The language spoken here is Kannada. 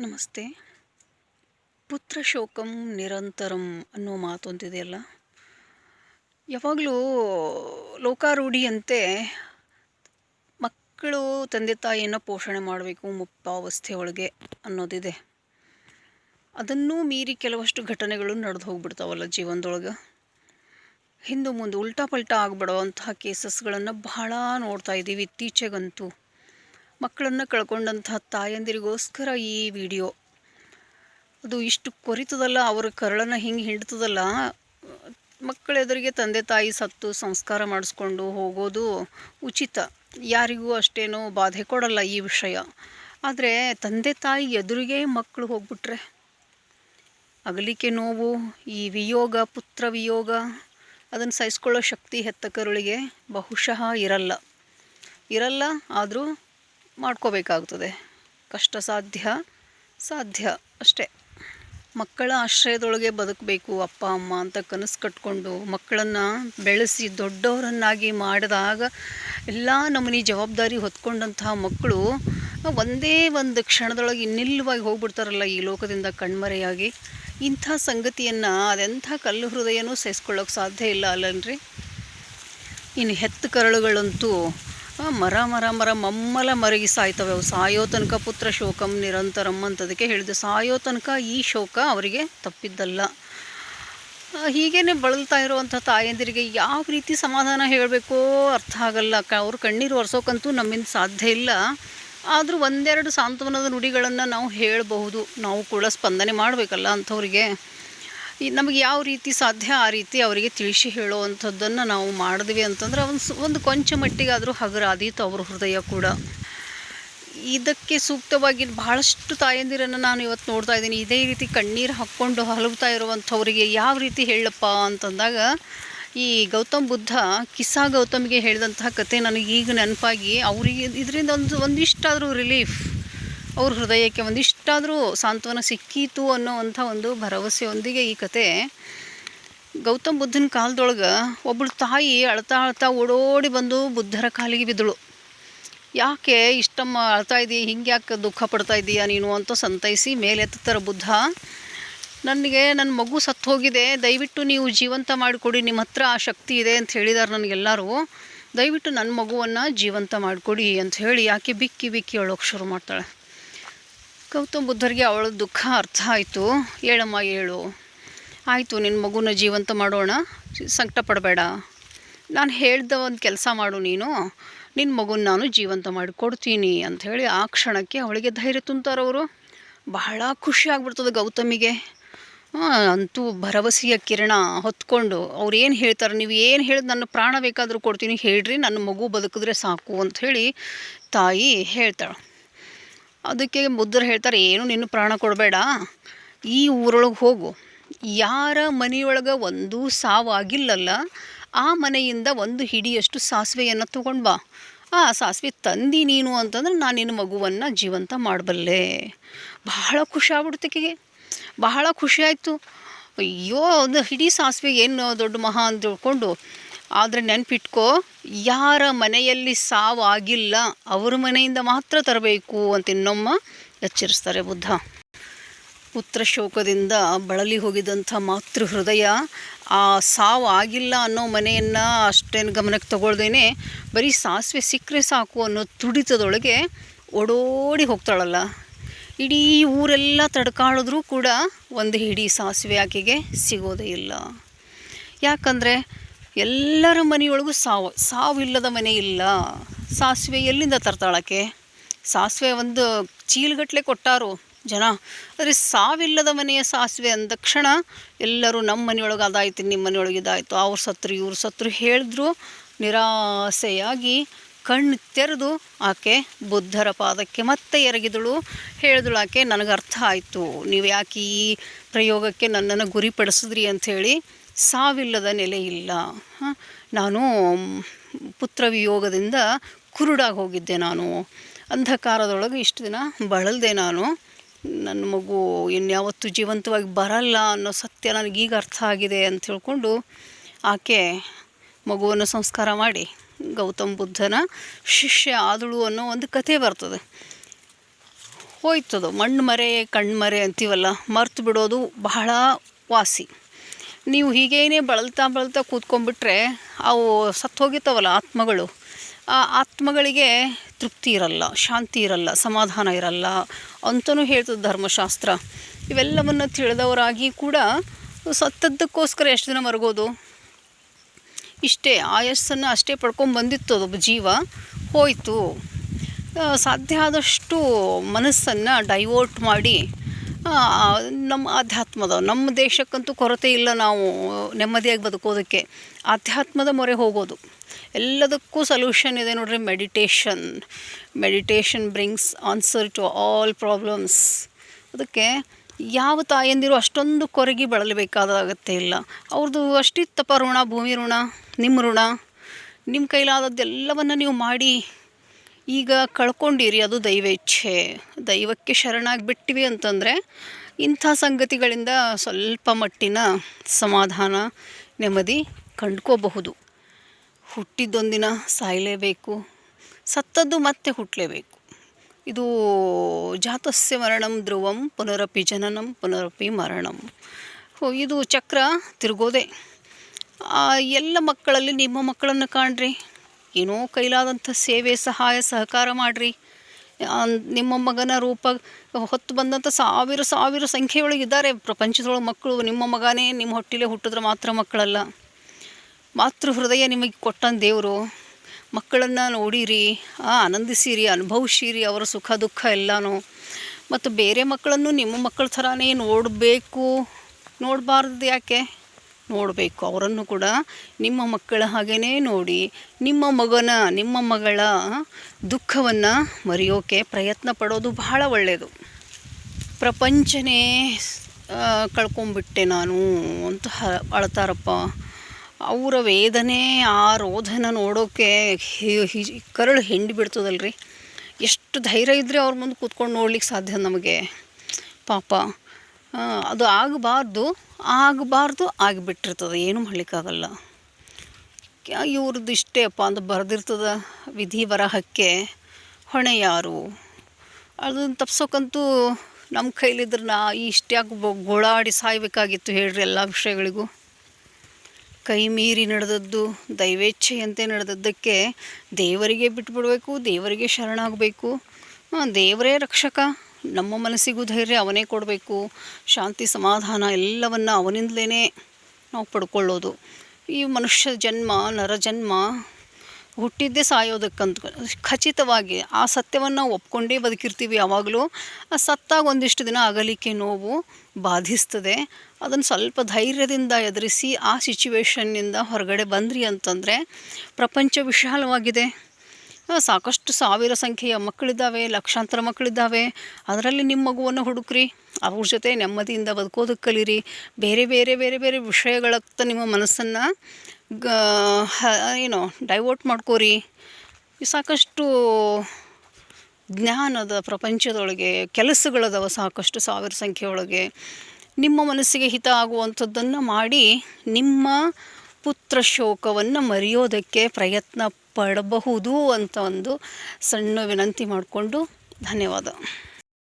ನಮಸ್ತೆ. ಪುತ್ರ ಶೋಕಂ ನಿರಂತರಂ ಅನ್ನೋ ಮಾತೊಂದಿದೆಯಲ್ಲ ಯಾವಾಗಲೂ ಲೋಕಾರೂಢಿಯಂತೆ ಮಕ್ಕಳು ತಂದೆ ತಾಯಿಯನ್ನು ಪೋಷಣೆ ಮಾಡಬೇಕು ಮುಕ್ತಾವಸ್ಥೆಯೊಳಗೆ ಅನ್ನೋದಿದೆ. ಅದನ್ನೂ ಮೀರಿ ಕೆಲವಷ್ಟು ಘಟನೆಗಳು ನಡೆದು ಹೋಗ್ಬಿಡ್ತಾವಲ್ಲ ಜೀವನದೊಳಗೆ. ಹಿಂದೆ ಮುಂದೆ ಉಲ್ಟಾ ಪಲ್ಟಾ ಆಗಿಬಿಡುವಂತಹ ಕೇಸಸ್ಗಳನ್ನು ಬಹಳ ನೋಡ್ತಾ ಇದ್ದೀವಿ ಇತ್ತೀಚೆಗಂತೂ. ಮಕ್ಕಳನ್ನು ಕಳ್ಕೊಂಡಂತಹ ತಾಯಂದಿರಿಗೋಸ್ಕರ ಈ ವಿಡಿಯೋ. ಅದು ಇಷ್ಟು ಕೊರಿತದಲ್ಲ, ಅವರ ಕರಳನ್ನು ಹಿಂಗೆ ಹಿಂಡ್ತದಲ್ಲ, ಮಕ್ಕಳೆದುರಿಗೆ ತಂದೆ ತಾಯಿ ಸತ್ತು ಸಂಸ್ಕಾರ ಮಾಡಿಸ್ಕೊಂಡು ಹೋಗೋದು ಉಚಿತ. ಯಾರಿಗೂ ಅಷ್ಟೇನೋ ಬಾಧೆ ಕೊಡಲ್ಲ ಈ ವಿಷಯ. ಆದರೆ ತಂದೆ ತಾಯಿ ಎದುರಿಗೆ ಮಕ್ಕಳು ಹೋಗ್ಬಿಟ್ರೆ, ಅಗಲಿಕೆ ನೋವು, ಈ ವಿಯೋಗ, ಪುತ್ರ ವಿಯೋಗ, ಅದನ್ನು ಸಹಿಸ್ಕೊಳ್ಳೋ ಶಕ್ತಿ ಹೆತ್ತ ಕರುಳಿಗೆ ಬಹುಶಃ ಇರಲ್ಲ. ಇರಲ್ಲ, ಆದರೂ ಮಾಡ್ಕೋಬೇಕಾಗ್ತದೆ. ಕಷ್ಟ ಸಾಧ್ಯ ಸಾಧ್ಯ ಅಷ್ಟೇ. ಮಕ್ಕಳ ಆಶ್ರಯದೊಳಗೆ ಬದುಕಬೇಕು, ಅಪ್ಪ, ಅಮ್ಮ ಅಂತ ಕನಸು ಕಟ್ಕೊಂಡು ಮಕ್ಕಳನ್ನು ಬೆಳೆಸಿ ದೊಡ್ಡವರನ್ನಾಗಿ ಮಾಡಿದಾಗ ಎಲ್ಲ ನಮೂನಿ ಜವಾಬ್ದಾರಿ ಹೊತ್ಕೊಂಡಂತಹ ಮಕ್ಕಳು ಒಂದೇ ಒಂದು ಕ್ಷಣದೊಳಗೆ ಇನ್ನಿಲ್ಲವಾಗಿ ಹೋಗ್ಬಿಡ್ತಾರಲ್ಲ ಈ ಲೋಕದಿಂದ ಕಣ್ಮರೆಯಾಗಿ. ಇಂಥ ಸಂಗತಿಯನ್ನು ಅದೆಂಥ ಕಲ್ಲು ಹೃದಯನೂ ಸಹಿಸ್ಕೊಳ್ಳೋಕೆ ಸಾಧ್ಯ ಇಲ್ಲ ಅಲ್ಲನ್ರಿ? ಇನ್ನು ಹೆತ್ತು ಕರಳುಗಳಂತೂ ಮರ ಮರ ಮರ, ಮಮ್ಮಲ ಮರಗಿ ಸಾಯ್ತವೆ ಅವು. ಸಾಯೋ ತನಕ ಪುತ್ರ ಶೋಕಂ ನಿರಂತರಂ ಅಂತದಕ್ಕೆ ಹೇಳಿದೆ ಸಾಯೋ ತನಕ ಈ ಶೋಕ ಅವರಿಗೆ ತಪ್ಪಿದ್ದಲ್ಲ. ಹೀಗೇ ಬಳಲ್ತಾ ಇರುವಂಥ ತಾಯಂದಿರಿಗೆ ಯಾವ ರೀತಿ ಸಮಾಧಾನ ಹೇಳಬೇಕೋ ಅರ್ಥ ಆಗಲ್ಲ. ಕ, ಅವರು ಕಣ್ಣೀರು ಒರೆಸೋಕ್ಕಂತೂ ನಮ್ಮಿಂದ ಸಾಧ್ಯ ಇಲ್ಲ. ಆದರೂ ಒಂದೆರಡು ಸಾಂತ್ವನದ ನುಡಿಗಳನ್ನು ನಾವು ಹೇಳಬಹುದು. ನಾವು ಕೂಡ ಸ್ಪಂದನೆ ಮಾಡಬೇಕಲ್ಲ ಅಂಥವ್ರಿಗೆ. ಈ ನಮಗೆ ಯಾವ ರೀತಿ ಸಾಧ್ಯ ಆ ರೀತಿ ಅವರಿಗೆ ತಿಳಿಸಿ ಹೇಳುವಂಥದ್ದನ್ನು ನಾವು ಮಾಡಿದ್ವಿ ಅಂತಂದ್ರೆ ಒಂದು ಒಂದು ಕೊಂಚ ಮಟ್ಟಿಗಾದರೂ ಹಗರಾದೀತು ಅವ್ರ ಹೃದಯ ಕೂಡ. ಇದಕ್ಕೆ ಸೂಕ್ತವಾಗಿ ಬಹಳಷ್ಟು ತಾಯಂದಿರನ್ನು ನಾನು ಇವತ್ತು ನೋಡ್ತಾ ಇದ್ದೀನಿ. ಇದೇ ರೀತಿ ಕಣ್ಣೀರು ಹಾಕ್ಕೊಂಡು ಹಲಗ್ತಾ ಇರುವಂಥವರಿಗೆ ಯಾವ ರೀತಿ ಹೇಳಪ್ಪ ಅಂತಂದಾಗ ಈ ಗೌತಮ್ ಬುದ್ಧ, ಕಿಸಾ ಗೌತಮ್ಗೆ ಹೇಳಿದಂತಹ ಕತೆ ನನಗೀಗ ನೆನಪಾಗಿ ಅವರಿಗೆ ಇದರಿಂದ ಒಂದು, ಒಂದಿಷ್ಟಾದರೂ ರಿಲೀಫ್ ಅವ್ರ ಹೃದಯಕ್ಕೆ ಒಂದಿಷ್ಟಾದರೂ ಸಾಂತ್ವನ ಸಿಕ್ಕೀತು ಅನ್ನೋವಂಥ ಒಂದು ಭರವಸೆಯೊಂದಿಗೆ ಈ ಕತೆ. ಗೌತಮ್ ಬುದ್ಧನ ಕಾಲದೊಳಗೆ ಒಬ್ಬಳು ತಾಯಿ ಅಳ್ತಾ ಅಳ್ತಾ ಓಡೋಡಿ ಬಂದು ಬುದ್ಧರ ಕಾಲಿಗೆ ಬಿದ್ದಳು. ಯಾಕೆ ಇಷ್ಟಮ್ಮ ಅಳ್ತಾ ಇದ್ದೀಯ ಹಿಂಗೆ ಯಾಕೆ ದುಃಖ ಪಡ್ತಾ ಇದ್ದೀಯಾ ನೀನು? ಅಂತ ಸಂತೈಸಿ ಮೇಲೆ ಬುದ್ಧ. ನನಗೆ ನನ್ನ ಮಗು ಸತ್ತು ಹೋಗಿದೆ ದಯವಿಟ್ಟು ನೀವು ಜೀವಂತ ಮಾಡಿಕೊಡಿ. ನಿಮ್ಮ ಹತ್ರ ಆ ಶಕ್ತಿ ಇದೆ ಅಂತ ಹೇಳಿದಾರೆ ನನಗೆಲ್ಲರೂ. ದಯವಿಟ್ಟು ನನ್ನ ಮಗುವನ್ನು ಜೀವಂತ ಮಾಡಿಕೊಡಿ ಅಂತ ಹೇಳಿ ಯಾಕೆ ಬಿಕ್ಕಿ ಬಿಕ್ಕಿ ಅಳೋಕೆ ಶುರು ಮಾಡ್ತಾಳೆ. ಗೌತಮ್ ಬುದ್ಧರಿಗೆ ಅವಳ ದುಃಖ ಅರ್ಥ ಆಯಿತು. ಹೇಳಮ್ಮ, ಹೇಳು. ಆಯಿತು ನಿನ್ನ ಮಗುನ ಜೀವಂತ ಮಾಡೋಣ. ಸಂಕಟ ಪಡಬೇಡ. ನಾನು ಹೇಳ್ದ ಒಂದು ಕೆಲಸ ಮಾಡು ನೀನು. ನಿನ್ನ ಮಗುನ ನಾನು ಜೀವಂತ ಮಾಡಿ ಕೊಡ್ತೀನಿ ಅಂಥೇಳಿ ಆ ಕ್ಷಣಕ್ಕೆ ಅವಳಿಗೆ ಧೈರ್ಯ ತುಂಬ್ತಾರವರು ಬಹಳ ಖುಷಿ ಆಗ್ಬಿಡ್ತದೆ ಗೌತಮಿಗೆ. ಅಂತೂ ಭರವಸೆಯ ಕಿರಣ ಹೊತ್ಕೊಂಡು ಅವ್ರು ಏನು ಹೇಳ್ತಾರೆ, ನೀವು ಏನು ಹೇಳಿದ್ ನನ್ನ ಪ್ರಾಣ ಬೇಕಾದರೂ ಕೊಡ್ತೀನಿ, ಹೇಳ್ರಿ, ನನ್ನ ಮಗು ಬದುಕಿದ್ರೆ ಸಾಕು ಅಂಥೇಳಿ ತಾಯಿ ಹೇಳ್ತಾಳೆ. ಅದಕ್ಕೆ ಬುದ್ಧರು ಹೇಳ್ತಾರೆ, ಏನು ನಿನ್ನ ಪ್ರಾಣ ಕೊಡಬೇಡ. ಈ ಊರೊಳಗೆ ಹೋಗು. ಯಾರ ಮನೆಯೊಳಗೆ ಒಂದು ಸಾವಾಗಿಲ್ಲಲ್ಲ, ಆ ಮನೆಯಿಂದ ಒಂದು ಹಿಡಿಯಷ್ಟು ಸಾಸಿವೆಯನ್ನು ತೊಗೊಂಡು ಬಾ. ಆ ಸಾಸಿವೆ ತಂದಿ ನೀನು ಅಂತಂದ್ರೆ ನಾನು ನಿನ್ನ ಮಗುವನ್ನು ಜೀವಂತ ಮಾಡಬಲ್ಲೆ. ಬಹಳ ಖುಷಿ ಬಹಳ ಖುಷಿ ಆಯಿತು. ಅಯ್ಯೋ, ಒಂದು ಹಿಡಿ ಸಾಸಿವೆ ಏನು ದೊಡ್ಡ ಮಹಾ ಅಂತ ತಿಳ್ಕೊಂಡು ಆದರೆ ನೆನಪಿಟ್ಕೋ, ಯಾರ ಮನೆಯಲ್ಲಿ ಸಾವಾಗಿಲ್ಲ, ಅವ್ರ ಮನೆಯಿಂದ ಮಾತ್ರ ತರಬೇಕು ಅಂತ ಇನ್ನೊಮ್ಮ ಎಚ್ಚರಿಸ್ತಾರೆ ಬುದ್ಧ. ಪುತ್ರ ಶೋಕದಿಂದ ಬಳಲಿ ಹೋಗಿದಂಥ ಮಾತೃ ಹೃದಯ ಆ ಸಾವು ಆಗಿಲ್ಲ ಅನ್ನೋ ಮನೆಯನ್ನು ಅಷ್ಟೇನು ಗಮನಕ್ಕೆ ತಗೊಳ್ದೇನೆ ಬರೀ ಸಾಸಿವೆ ಸಿಕ್ಕರೆ ಸಾಕು ಅನ್ನೋ ತುಡಿತದೊಳಗೆ ಓಡೋಡಿ ಹೋಗ್ತಾಳಲ್ಲ. ಇಡೀ ಊರೆಲ್ಲ ತಡ್ಕಾಳಿದ್ರೂ ಕೂಡ ಒಂದು ಹಿಡಿ ಸಾಸಿವೆ ಆಕೆಗೆ ಸಿಗೋದೇ ಇಲ್ಲ. ಯಾಕಂದರೆ ಎಲ್ಲರ ಮನೆಯೊಳಗೂ ಸಾವು. ಸಾವಿಲ್ಲದ ಮನೆ ಇಲ್ಲ. ಸಾಸಿವೆ ಎಲ್ಲಿಂದ ತರ್ತಾಳಕ್ಕೆ ಸಾಸಿವೆ ಒಂದು ಚೀಲಗಟ್ಟಲೆ ಕೊಟ್ಟಾರು ಜನ. ಆದರೆ ಸಾವಿಲ್ಲದ ಮನೆಯ ಸಾಸಿವೆ ಅಂದ ತಕ್ಷಣ ಎಲ್ಲರೂ ನಮ್ಮ ಮನೆಯೊಳಗೆ ಅದಾಯ್ತು, ನಿಮ್ಮ ಮನೆಯೊಳಗೆ ಇದಾಯಿತು. ಅವ್ರು ಸತ್ರು, ಇವ್ರು ಸತ್ರು ಹೇಳಿದ್ರು. ನಿರಾಸೆಯಾಗಿ ಕಣ್ಣು ತೆರೆದು ಆಕೆ ಬುದ್ಧರ ಪಾದಕ್ಕೆ ಮತ್ತೆ ಎರಗಿದಳು. ಹೇಳಿದಳು, ಆಕೆ ನನಗೆ ಅರ್ಥ ಆಯಿತು. ನೀವು ಯಾಕೆ ಈ ಪ್ರಯೋಗಕ್ಕೆ ನನ್ನನ್ನು ಗುರಿಪಡಿಸಿದ್ರಿ? ಅಂಥೇಳಿ ಸಾವಿಲ್ಲದ ನೆಲೆಯಿಲ್ಲ ನಾನು ಪುತ್ರವಿಯೋಗದಿಂದ ಕುರುಡಾಗಿ ಹೋಗಿದ್ದೆ ನಾನು. ಅಂಧಕಾರದೊಳಗೆ ಇಷ್ಟು ದಿನ ಬಳಲ್ದೆ ನಾನು. ನನ್ನ ಮಗು ಇನ್ಯಾವತ್ತೂ ಜೀವಂತವಾಗಿ ಬರಲ್ಲ ಅನ್ನೋ ಸತ್ಯ ನನಗೀಗ ಅರ್ಥ ಆಗಿದೆ ಅಂತ ಹೇಳ್ಕೊಂಡು ಆಕೆ ಮಗುವನ್ನು ಸಂಸ್ಕಾರ ಮಾಡಿ ಗೌತಮ್ ಬುದ್ಧನ ಶಿಷ್ಯ ಆದಳು ಅನ್ನೋ ಒಂದು ಕಥೆ ಬರ್ತದೆ. ಹೋಯ್ತದು ಮಣ್ಣು ಮರೆ ಕಣ್ಮರೆ ಅಂತೀವಲ್ಲ ಮರ್ತು ಬಿಡೋದು ಬಹಳ ವಾಸಿ. ನೀವು ಹೀಗೇನೆ ಬಳಲ್ತಾ ಬಳಲ್ತಾ ಕೂತ್ಕೊಂಡ್ಬಿಟ್ರೆ ಅವು ಸತ್ತು ಹೋಗಿರ್ತಾವಲ್ಲ ಆತ್ಮಗಳು. ಆ ಆತ್ಮಗಳಿಗೆ ತೃಪ್ತಿ ಇರಲ್ಲ, ಶಾಂತಿ ಇರಲ್ಲ, ಸಮಾಧಾನ ಇರಲ್ಲ ಅಂತಲೂ ಹೇಳ್ತದೆ ಧರ್ಮಶಾಸ್ತ್ರ. ಇವೆಲ್ಲವನ್ನು ತಿಳಿದವರಾಗಿ ಕೂಡ ಸತ್ತದ್ದಕ್ಕೋಸ್ಕರ ಎಷ್ಟು ದಿನ ಮರಗೋದು? ಇಷ್ಟೇ, ಆಯಸ್ಸನ್ನು ಅಷ್ಟೇ ಪಡ್ಕೊಂಡು ಬಂದಿತ್ತು ಅದೊಬ್ಬ ಜೀವ, ಹೋಯಿತು. ಸಾಧ್ಯ ಆದಷ್ಟು ಮನಸ್ಸನ್ನು ಡೈವರ್ಟ್ ಮಾಡಿ ನಮ್ಮ ಆಧ್ಯಾತ್ಮದ ನಮ್ಮ ದೇಶಕ್ಕಂತೂ ಕೊರತೆ ಇಲ್ಲ ನಾವು ನೆಮ್ಮದಿಯಾಗಿ ಬದುಕೋದಕ್ಕೆ. ಆಧ್ಯಾತ್ಮದ ಮೊರೆ ಹೋಗೋದು. ಎಲ್ಲದಕ್ಕೂ ಸೊಲ್ಯೂಷನ್ ಇದೆ ನೋಡ್ರಿ meditation meditation brings answer to all problems ಅದಕ್ಕೆ ಯಾವ ತಾಯಂದಿರು ಅಷ್ಟೊಂದು ಕೊರಗಿ ಅಗತ್ಯ ಇಲ್ಲ. ಅವ್ರದ್ದು ಅಷ್ಟಿತ್ತಪ್ಪ ಋಣ, ಭೂಮಿ ಋಣ, ನಿಮ್ಮ ಋಣ. ನಿಮ್ಮ ಕೈಲಾದದ್ದೆಲ್ಲವನ್ನು ನೀವು ಮಾಡಿ ಈಗ ಕಳ್ಕೊಂಡಿರಿ ಅದು ದೈವ ಇಚ್ಛೆ. ದೈವಕ್ಕೆ ಶರಣಾಗಿಬಿಟ್ಟಿವಿ ಅಂತಂದರೆ ಇಂಥ ಸಂಗತಿಗಳಿಂದ ಸ್ವಲ್ಪ ಮಟ್ಟಿನ ಸಮಾಧಾನ, ನೆಮ್ಮದಿ ಕಂಡ್ಕೋಬಹುದು. ಹುಟ್ಟಿದ್ದೊಂದಿನ ಸಾಯಲೇಬೇಕು. ಸತ್ತದ್ದು ಮತ್ತೆ ಹುಟ್ಟಲೇಬೇಕು ಇದು ಜಾತಸ್ಯ ಮರಣಂ ಧ್ರುವಂ ಪುನರಪಿ ಜನನಂ ಪುನರಪಿ ಮರಣಂ. ಇದು ಚಕ್ರ ತಿರುಗೋದೆ. ಎಲ್ಲ ಮಕ್ಕಳಲ್ಲಿ ನಿಮ್ಮ ಮಕ್ಕಳನ್ನು ಕಾಣ್ರಿ. ಏನೋ ಕೈಲಾದಂಥ ಸೇವೆ, ಸಹಾಯ, ಸಹಕಾರ ಮಾಡಿರಿ. ನಿಮ್ಮ ಮಗನ ರೂಪ ಹೊತ್ತು ಬಂದಂಥ ಸಾವಿರ ಸಾವಿರ ಸಂಖ್ಯೆಯೊಳಗೆ ಇದ್ದಾರೆ ಪ್ರಪಂಚದೊಳಗೆ ಮಕ್ಕಳು. ನಿಮ್ಮ ಮಗನೇ ನಿಮ್ಮ ಹೊಟ್ಟಿಲೆ ಹುಟ್ಟಿದ್ರೆ ಮಾತ್ರ ಮಕ್ಕಳಲ್ಲ. ಮಾತೃ ಹೃದಯ ನಿಮಗೆ ಕೊಟ್ಟಂತ ದೇವರು. ಮಕ್ಕಳನ್ನು ನೋಡಿರಿ ಆನಂದಿಸಿರಿ, ಅನುಭವಿಸಿರಿ, ಅವರ ಸುಖ, ದುಃಖ ಎಲ್ಲನೂ. ಮತ್ತು ಬೇರೆ ಮಕ್ಕಳನ್ನು ನಿಮ್ಮ ಮಕ್ಕಳ ಥರನೇ ನೋಡಬೇಕು. ನೋಡಬಾರ್ದು ಯಾಕೆ? ನೋಡಬೇಕು. ಅವರನ್ನು ಕೂಡ ನಿಮ್ಮ ಮಕ್ಕಳ ಹಾಗೇ ನೋಡಿ, ನಿಮ್ಮ ಮಗನ, ನಿಮ್ಮ ಮಗಳ ದುಃಖವನ್ನು ಮರೆಯೋಕೆ ಪ್ರಯತ್ನ ಪಡೋದು ಬಹಳ ಒಳ್ಳೆಯದು ಪ್ರಪಂಚನೇ ಕಳ್ಕೊಂಬಿಟ್ಟೆ ನಾನು ಅಂತ ಅಳ್ತಾರಪ್ಪ. ಅವರ ವೇದನೆ, ಆ ರೋಧನ ನೋಡೋಕೆ ಕರಳು ಹಿಂಡಿ ಬಿಡ್ತದಲ್ರಿ. ಎಷ್ಟು ಧೈರ್ಯ ಇದ್ದರೆ ಅವ್ರ ಮುಂದೆ ಕೂತ್ಕೊಂಡು ನೋಡ್ಲಿಕ್ಕೆ ಸಾಧ್ಯ ನಮಗೆ. ಪಾಪ. ಅದು ಆಗಬಾರ್ದು ಆಗಬಾರ್ದು ಆಗಿಬಿಟ್ಟಿರ್ತದೆ, ಏನೂ ಮಾಡಲಿಕ್ಕಾಗಲ್ಲ. ಇವ್ರದ್ದು ಇಷ್ಟೇ ಅಪ್ಪ ಅಂತ ಬರೆದಿರ್ತದ ವಿಧಿ ಬರಹಕ್ಕೆ ಹೊಣೆ ಯಾರು? ಅದನ್ನು ತಪ್ಸೋಕ್ಕಂತೂ ನಮ್ಮ ಕೈಲಿದ್ರೆ ನಾ ಇಷ್ಟ್ಯಾಕೆ ಗೋಳಾಡಿ ಸಾಯ್ಬೇಕಾಗಿತ್ತು ಹೇಳ್ರಿ ಎಲ್ಲ ವಿಷಯಗಳಿಗೂ. ಕೈ ಮೀರಿ ನಡೆದದ್ದು, ದೈವೇಚ್ಛೆಯಂತೆ ನಡೆದದ್ದಕ್ಕೆ ದೇವರಿಗೆ ಬಿಟ್ಬಿಡಬೇಕು, ದೇವರಿಗೆ ಶರಣಾಗಬೇಕು. ದೇವರೇ ರಕ್ಷಕ. ನಮ್ಮ ಮನಸ್ಸಿಗೂ ಧೈರ್ಯ ಅವನೇ ಕೊಡಬೇಕು. ಶಾಂತಿ, ಸಮಾಧಾನ ಎಲ್ಲವನ್ನು ಅವನಿಂದಲೇ ನಾವು ಪಡ್ಕೊಳ್ಳೋದು. ಈ ಮನುಷ್ಯ ಜನ್ಮ, ನರ ಜನ್ಮ ಹುಟ್ಟಿದ್ದೇ ಸಾಯೋದಕ್ಕಂತ ಖಚಿತವಾಗಿ ಆ ಸತ್ಯವನ್ನು ಒಪ್ಕೊಂಡೇ ಬದುಕಿರ್ತೀವಿ ಯಾವಾಗಲೂ. ಆ ಸತ್ತಾಗ ಒಂದಿಷ್ಟು ದಿನ ಅಗಲಿಕೆ ನೋವು ಬಾಧಿಸ್ತದೆ. ಅದನ್ನು ಸ್ವಲ್ಪ ಧೈರ್ಯದಿಂದ ಎದುರಿಸಿ ಆ ಸಿಚುವೇಶನ್ನಿಂದ ಹೊರಗಡೆ ಬಂದ್ರಿ ಅಂತಂದರೆ ಪ್ರಪಂಚ ವಿಶಾಲವಾಗಿದೆ. ಸಾಕಷ್ಟು ಸಾವಿರ ಸಂಖ್ಯೆಯ ಮಕ್ಕಳಿದ್ದಾವೆ, ಲಕ್ಷಾಂತರ ಮಕ್ಕಳಿದ್ದಾವೆ. ಅದರಲ್ಲಿ ನಿಮ್ಮ ಮಗುವನ್ನು ಹುಡುಕ್ರಿ. ಅವ್ರ ಜೊತೆ ನೆಮ್ಮದಿಯಿಂದ ಬದುಕೋದಕ್ಕೆ ಕಲೀರಿ ಬೇರೆ ಬೇರೆ ಬೇರೆ ಬೇರೆ ವಿಷಯಗಳತ್ತ ನಿಮ್ಮ ಮನಸ್ಸನ್ನು ಗ ಏನೋ ಡೈವರ್ಟ್ ಮಾಡ್ಕೋರಿ. ಸಾಕಷ್ಟು ಜ್ಞಾನದ ಪ್ರಪಂಚದೊಳಗೆ, ಕೆಲಸಗಳದವ ಸಾಕಷ್ಟು ಸಾವಿರ ಸಂಖ್ಯೆಯೊಳಗೆ ನಿಮ್ಮ ಮನಸ್ಸಿಗೆ ಹಿತ ಆಗುವಂಥದ್ದನ್ನು ಮಾಡಿ ನಿಮ್ಮ ಪುತ್ರ ಶೋಕವನ್ನು ಮರೆಯೋದಕ್ಕೆ ಪ್ರಯತ್ನ ಪಡಬಹುದು ಅಂತ ಒಂದು ಸಣ್ಣ ವಿನಂತಿ ಮಾಡಿಕೊಂಡು ಧನ್ಯವಾದ.